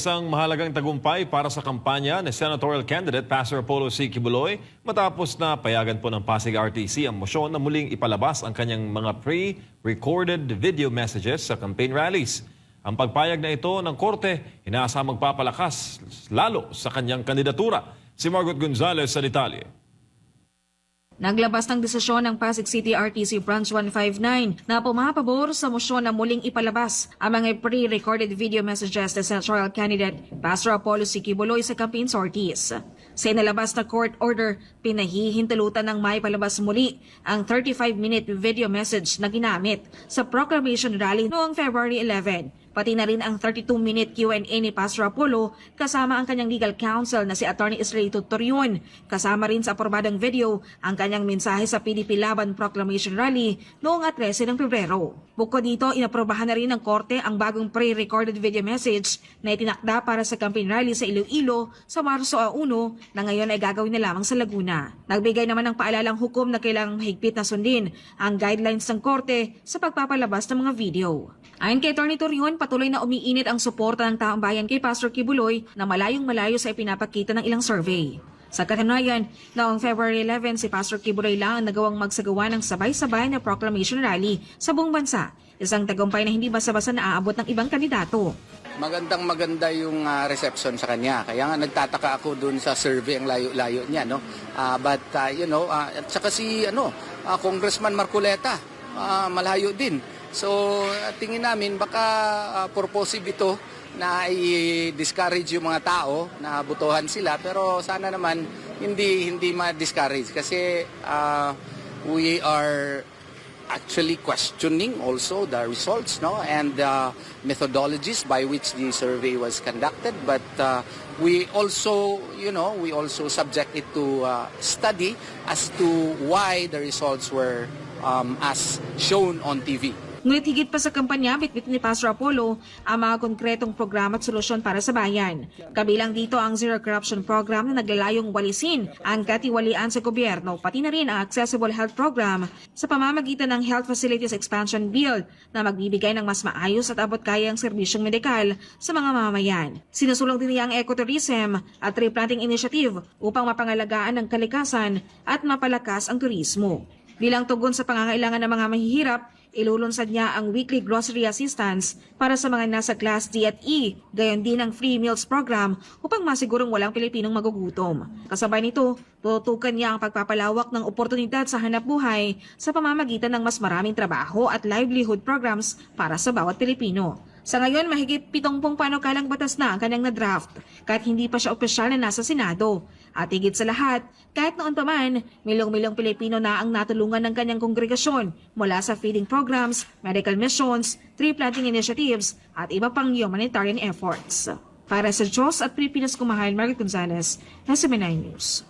Isang mahalagang tagumpay para sa kampanya ni senatorial candidate Pastor Apollo C. Kibuloy matapos na payagan po ng Pasig RTC ang motion na muling ipalabas ang kanyang mga pre-recorded video messages sa campaign rallies. Ang pagpayag na ito ng korte, inaasa magpapalakas lalo sa kanyang kandidatura. Si Margot Gonzalez sa detalye. Naglabas ng desisyon ng Pasig City RTC Branch 159 na pumapabor sa mosyon na muling ipalabas ang mga pre-recorded video messages ni senatorial candidate Pastor Apollo C. Kibuloy sa campaign sorties. Sa inalabas na court order, pinahihintalutan ng may palabas muli ang 35-minute video message na ginamit sa proclamation rally noong February 11 pati na rin ang 32-minute Q&A ni Pastor Apollo kasama ang kanyang legal counsel na si Attorney Israelito Torion. Kasama rin sa aprobadong video ang kanyang mensahe sa PDP Laban Proclamation Rally noong 13 ng Pebrero. Bukod dito, inaprobahan na rin ng korte ang bagong pre-recorded video message na itinakda para sa campaign rally sa Iloilo sa Marso 1 na ngayon ay gagawin na lamang sa Laguna. Nagbigay naman ng paalalang hukom na kailangang mahigpit na sundin ang guidelines ng korte sa pagpapalabas ng mga video. Ayon kay Attorney Torion, patuloy na umiinit ang suporta ng taong bayan kay Pastor Kibuloy na malayong malayo sa ipinapakita ng ilang survey. Sa katunayan, noong February 11, si Pastor Kibuloy lang ang nagawang magsagawa ng sabay-sabay na proclamation rally sa buong bansa. Isang tagumpay na hindi basta-basta naaabot ng ibang kandidato. Magandang maganda yung ah, reception sa kanya. Kaya nga nagtataka ako dun sa survey ang layo-layo niya, no? Ah, but ah, you know, ah, at saka si ano, ah, Congressman Marcoleta, ah, malayo din. So, tingin namin baka ah, purposive ito na i-discourage yung mga tao na butuhan sila. Pero sana naman hindi hindi ma-discourage. Kasi ah, we are actually questioning also the results no? And the methodologies by which the survey was conducted. But uh, we also you know we also subject it to uh, study as to why the results were um, as shown on TV Ngunit higit pa sa kampanya, bitbit ni Pastor Apollo ang mga konkretong programa at solusyon para sa bayan. Kabilang dito ang Zero Corruption Program na naglalayong walisin ang katiwalian sa gobyerno, pati na rin ang Accessible Health Program sa pamamagitan ng Health Facilities Expansion Bill na magbibigay ng mas maayos at abot kayang serbisyong medikal sa mga mamamayan. Sinusulong din niya ang ecotourism at tree planting initiative upang mapangalagaan ang kalikasan at mapalakas ang turismo. Bilang tugon sa pangangailangan ng mga mahihirap, ilulunsad niya ang weekly grocery assistance para sa mga nasa Class D at E, gayon din ang free meals program upang masigurong walang Pilipinong magugutom. Kasabay nito, tututukan niya ang pagpapalawak ng oportunidad sa hanap buhay sa pamamagitan ng mas maraming trabaho at livelihood programs para sa bawat Pilipino. Sa ngayon, mahigit 70 panukalang batas na ang kanyang na-draft kahit hindi pa siya opisyal na nasa Senado. At higit sa lahat, kahit noon pa man, milyong-milyong Pilipino na ang natulungan ng kanyang kongregasyon mula sa feeding programs, medical missions, tree planting initiatives at iba pang humanitarian efforts. Para sa Diyos at Pilipinas Kumahan, Margaret Gonzalez, SMNI News.